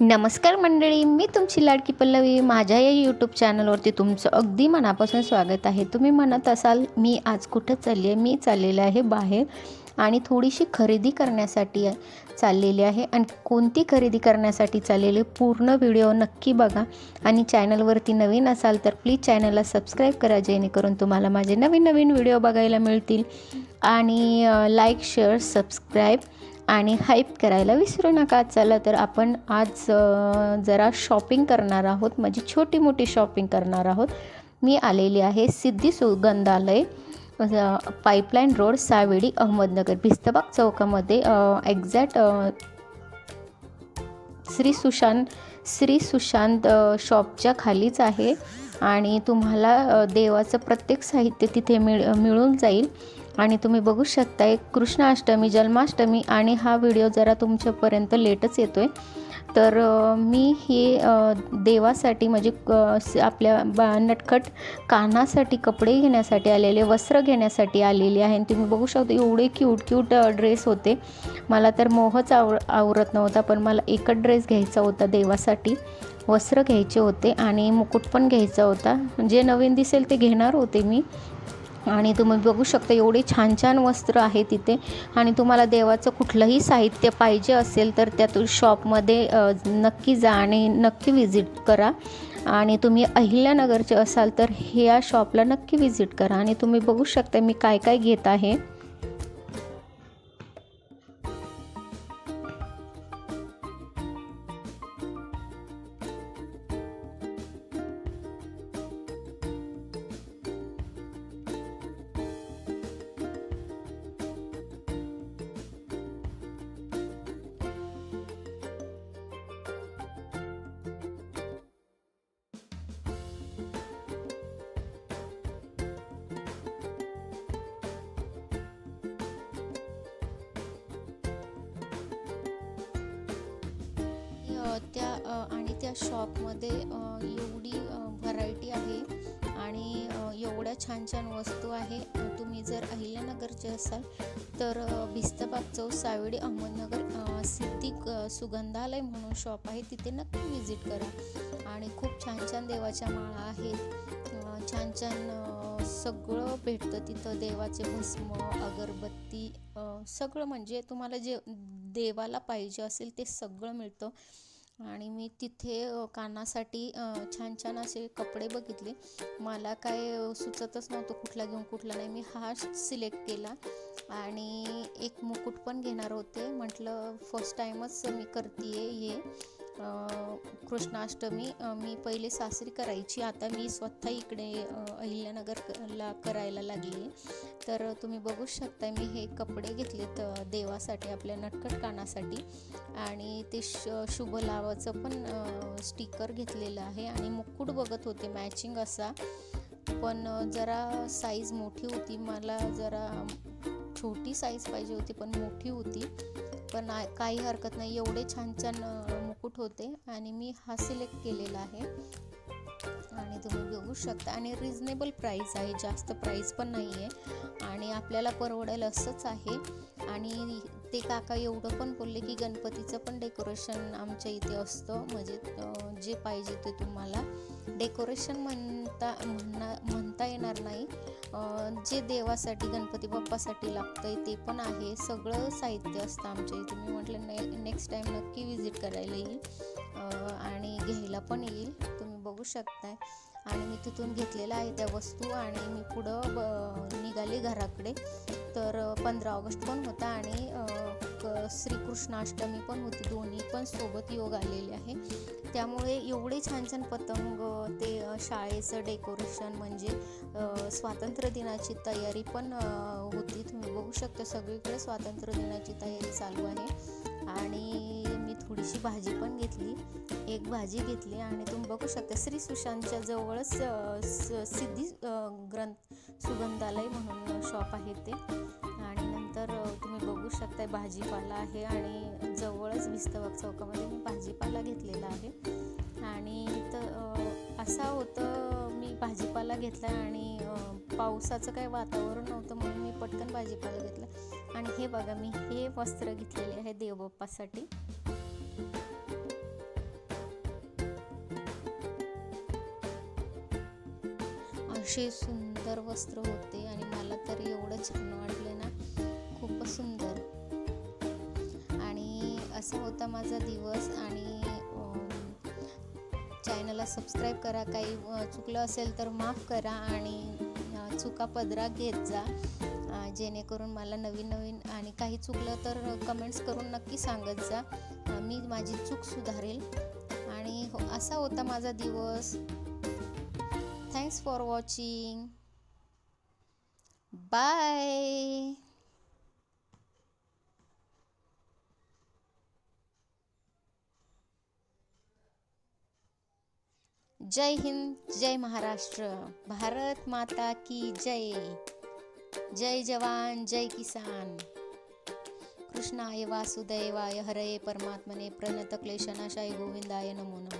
नमस्कार मंडळी मी तुमची लाडकी पल्लवी. माझ्या या यूट्यूब चॅनलवरती तुमचं अगदी मनापासून स्वागत आहे. तुम्ही म्हणत असाल मी आज कुठं चालली आहे मी चाललेले आहे बाहेर आणि थोडीशी खरेदी करण्यासाठी चाललेली आहे आणि कोणती खरेदी करण्यासाठी चाललेली पूर्ण व्हिडिओ नक्की बघा. आणि चॅनलवरती नवीन असाल तर प्लीज चॅनलला सबस्क्राईब करा जेणेकरून तुम्हाला माझे नवीन नवीन व्हिडिओ बघायला मिळतील. आणि लाईक शेअर सबस्क्राईब आणि हाईप करायला विसरू नका. चला तर आपण आज जरा शॉपिंग करणार आहोत. म्हणजे छोटी मोठी शॉपिंग करणार आहोत. मी आलेली आहे सिद्धी सुगंधालय पाईपलाईन रोड सावेडी अहमदनगर भिस्तबाग चौकामध्ये. एक्झॅक्ट श्री सुशांत श्री सुशांत शॉपच्या खालीच आहे. आणि तुम्हाला देवाचं प्रत्येक साहित्य तिथे मिळ मिळून जाईल. आणि तुम्ही बघू शकता एक कृष्णाष्टमी जन्माष्टमी आणि हा व्हिडिओ जरा तुमच्यापर्यंत लेटच येतो आहे तर मी हे देवासाठी म्हणजे स- आपल्या बा नटखट कानासाठी कपडे घेण्यासाठी आलेले वस्त्र घेण्यासाठी आलेले आहे. आणि तुम्ही बघू शकता एवढे क्यूट क्यूट ड्रेस होते. मला तर मोहच आव आवरत नव्हता पण मला एकच ड्रेस घ्यायचा होता देवासाठी. वस्त्र घ्यायचे होते आणि मुकुट पण घ्यायचा होता. जे नवीन दिसेल ते घेणार होते मी. आणि तुम्ही बघू शकता एवढे छान छान वस्त्र आहे तिथे. आणि तुम्हाला देवाचं कुठलंही साहित्य पाहिजे असेल तर त्यातून शॉपमध्ये नक्की जा आणि नक्की विजिट करा. आणि तुम्ही अहिल्यानगरचे असाल तर ह्या शॉपला नक्की विजिट करा. आणि तुम्ही बघू शकता मी काय काय घेत आहे. त्या शॉपमध्ये एवढी व्हरायटी आहे आणि एवढ्या छान छान वस्तू आहे. तुम्ही जर अहिल्यानगरचे असाल तर भिस्तबाग चौक सावेडी अहमदनगर सिद्धिक सुगंधालय म्हणून शॉप आहे. तिथे नक्की व्हिजिट करा. आणि खूप छान छान देवाच्या माळा आहेत. छान छान सगळं भेटतं तिथं. देवाचे भस्म अगरबत्ती सगळं म्हणजे तुम्हाला जे देवाला पाहिजे असेल ते सगळं मिळतं. आणि मी तिथे कानासाठी छान छान असे कपडे बघितले. मला काय सुचतच नव्हतं कुठला घेऊन कुठला नाही. मी हा सिलेक्ट केला आणि एक मुकुट पण घेणार होते. म्हटलं फर्स्ट टाईमच मी करते हे. कृष्णाष्टमी मी पहिले सासरी करायची. आता मी स्वतः इकडे अहिल्यानगर अहिल्यानगरला करायला लागली तर तुम्ही बघू शकता मी हे कपडे घेतलेत देवासाठी आपल्या नटखट कानासाठी. आणि ते श शुभ लावाचं पण स्टिकर घेतलेलं आहे. आणि मुकुट बघत होते मॅचिंग असा. पण जरा साईज मोठी होती. मला जरा छोटी साईज पाहिजे होती पण मोठी होती. पण काही हरकत नाही. एवढे छान छान मुकुट होते आणि मी हा सिलेक्ट केलेला आहे. आणि तुम्ही बघू शकता. आणि रिजनेबल प्राईस आहे. जास्त प्राईस पण नाही आहे आणि आपल्याला परवडेल असंच आहे. आणि ते काका एवढं पण बोलले की गणपतीचं पण डेकोरेशन आमच्या इथे असतं. म्हणजे जे पाहिजे ते तुम्हाला. डेकोरेशन म्हणता म्हणा म्हणता येणार नाही. जे देवासाठी गणपती बाप्पासाठी लागतंय ते पण आहे. सगळं साहित्य असतं आमच्या इथे. मी म्हटलं ने नेक्स्ट टाईम नक्की विजिट करायला येईल. आणि घ्यायला पण येईल. तुम्ही बघू शकताय. आणि मी तिथून घेतलेल्या आहे त्या वस्तू आणि मी पुढं ब निघाली घराकडे. तर पंधरा ऑगस्ट पण होता आणि एक क- श्रीकृष्णाष्टमी पण होती. दोन्ही पण सोबत योग आलेले आहे. त्यामुळे एवढे छान छान पतंग ते शाळेचं डेकोरेशन म्हणजे स्वातंत्र्य दिनाची तयारी पण होती. तुम्ही बघू शकता सगळीकडे स्वातंत्र्य दिनाची तयारी चालू आहे. आणि मी थोडीशी भाजी पण घेतली. एक भाजी घेतली आणि तुम्ही बघू शकता श्री सुशांतच्या जवळच स- सिद्धी ग्रंथ सुगंधालय म्हणून शॉप आहे ते. आणि शकताय भाजीपाला आहे आणि जवळच विस्तवाग चौकामध्ये मी भाजीपाला घेतलेला आहे. आणि तर असा होतं मी भाजीपाला घेतला आणि पावसाचं काही वातावरण नव्हतं म्हणून मी पटकन भाजीपाला घेतला आणि हे बघा मी हे वस्त्र घेतलेले आहे देवबाप्पासाठी. असे सुंदर वस्त्र होते आणि मला तर एवढं छान वाटले ना. खूपच सुंदर. असा होता माझा दिवस आणि चॅनलला सबस्क्राईब करा. काही चुकलं असेल तर माफ करा आणि चुका पदरा घेत जा. जेणेकरून मला नवीन नवीन आणि काही चुकलं तर कमेंट्स करून नक्की सांगत जा. मी माझी चूक सुधारेल. आणि हो असा होता माझा दिवस. थँक्स फॉर वॉचिंग बाय जय हिंद जय महाराष्ट्र भारत माता की जय। जय जवान जय किसान। कृष्णाय वासुदैवाय हरये परमात्मने प्रणत क्लेशनाशाय गोविंदाय नमो नमः।